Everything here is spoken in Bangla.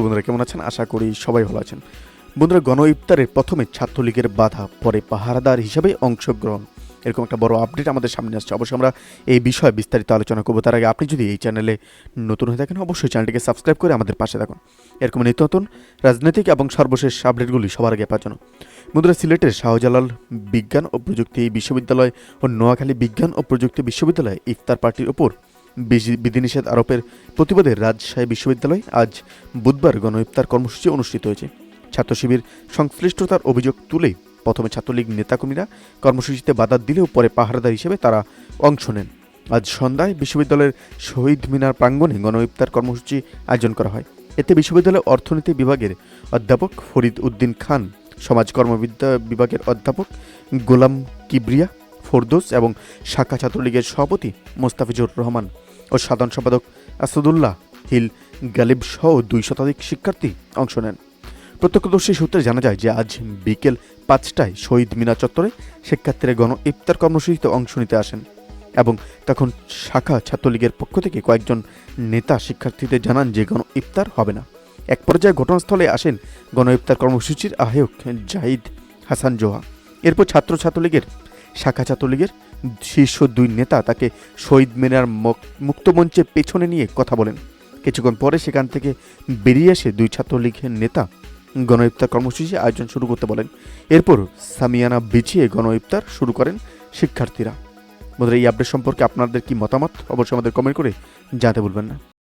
বন্ধুরা, কেমন আছেন? আশা করি সবাই ভালো আছেন। বন্ধুরা, গণ ইফতারের প্রথমে ছাত্রলীগের বাধা, পরে পাহারাদার হিসাবে অংশগ্রহণ। এরকম একটা বড় আপডেট আমাদের সামনে আসছে। অবশ্যই আমরা এই বিষয়ে বিস্তারিত আলোচনা করব। তার আগে আপনি যদি এই চ্যানেলে নতুন হয়ে থাকেন, অবশ্যই চ্যানেলটিকে সাবস্ক্রাইব করে আমাদের পাশে থাকুন। এরকম নিত্য নতুন রাজনৈতিক এবং সর্বশেষ আপডেটগুলি সবার আগে পাওয়ার বন্ধুরা, সিলেটের শাহজালাল বিজ্ঞান ও প্রযুক্তি বিশ্ববিদ্যালয় ও নোয়াখালী বিজ্ঞান ও প্রযুক্তি বিশ্ববিদ্যালয়ে ইফতার পার্টির ওপর বিধিনিষেধ আরোপের প্রতিবাদে রাজশাহী বিশ্ববিদ্যালয়ে আজ বুধবার গণ ইফতার কর্মসূচি অনুষ্ঠিত হয়েছে। ছাত্র শিবির সংশ্লিষ্টতার অভিযোগ তুলে প্রথমে ছাত্রলীগ নেতাকর্মীরা কর্মসূচিতে বাধা দিলেও পরে পাহারাদার হিসেবে তারা অংশ নেন। আজ সন্ধ্যায় বিশ্ববিদ্যালয়ের শহীদ মিনার প্রাঙ্গণে গণ ইফতার কর্মসূচি আয়োজন করা হয়। এতে বিশ্ববিদ্যালয়ের অর্থনীতি বিভাগের অধ্যাপক ফরিদ উদ্দিন খান, সমাজ কর্মবিদ্যা বিভাগের অধ্যাপক গোলাম কিবরিয়া, ফোরদোস এবং শাখা ছাত্রলীগের সভাপতি মোস্তাফিজুর রহমান ও সাধারণ সম্পাদক আসাদুল্লাহ হিল গালিব সহ দুই শতাধিক শিক্ষার্থী অংশ নেন। প্রত্যক্ষদর্শী সূত্রে জানা যায় যে আজ বিকেল পাঁচটায় শহীদ মিনা চত্বরে শিক্ষার্থীরা গণ ইফতার কর্মসূচিতে অংশ নিতে আসেন এবং তখন শাখা ছাত্রলীগের পক্ষ থেকে কয়েকজন নেতা শিক্ষার্থীদের জানান যে গণ ইফতার হবে না। এক পর্যায়ে ঘটনাস্থলে আসেন গণ ইফতার কর্মসূচির আহ্বায়ক জাহিদ হাসান জোহা। এরপর ছাত্র ছাত্রলীগের শাখা ছাত্রলীগের শীর্ষ দুই নেতা তাকে শহীদ মিনার মক- মুক্তমঞ্চের পেছনে নিয়ে কথা বলেন। কিছুক্ষণ পরে সেখান থেকে বেরিয়ে এসে দুই ছাত্রলীগের নেতা। গণ ইফতার কর্মসূচি আয়োজন শুরু করতে বলেন। এরপর সামিয়ানা বিছিয়ে গণ ইফতার শুরু করেন শিক্ষার্থীরা। বন্ধুরা, এই আপডেট সম্পর্কে আপনাদের কি মতামত? অবশ্যই আমাদের কমেন্ট করে জানাতে ভুলবেন না।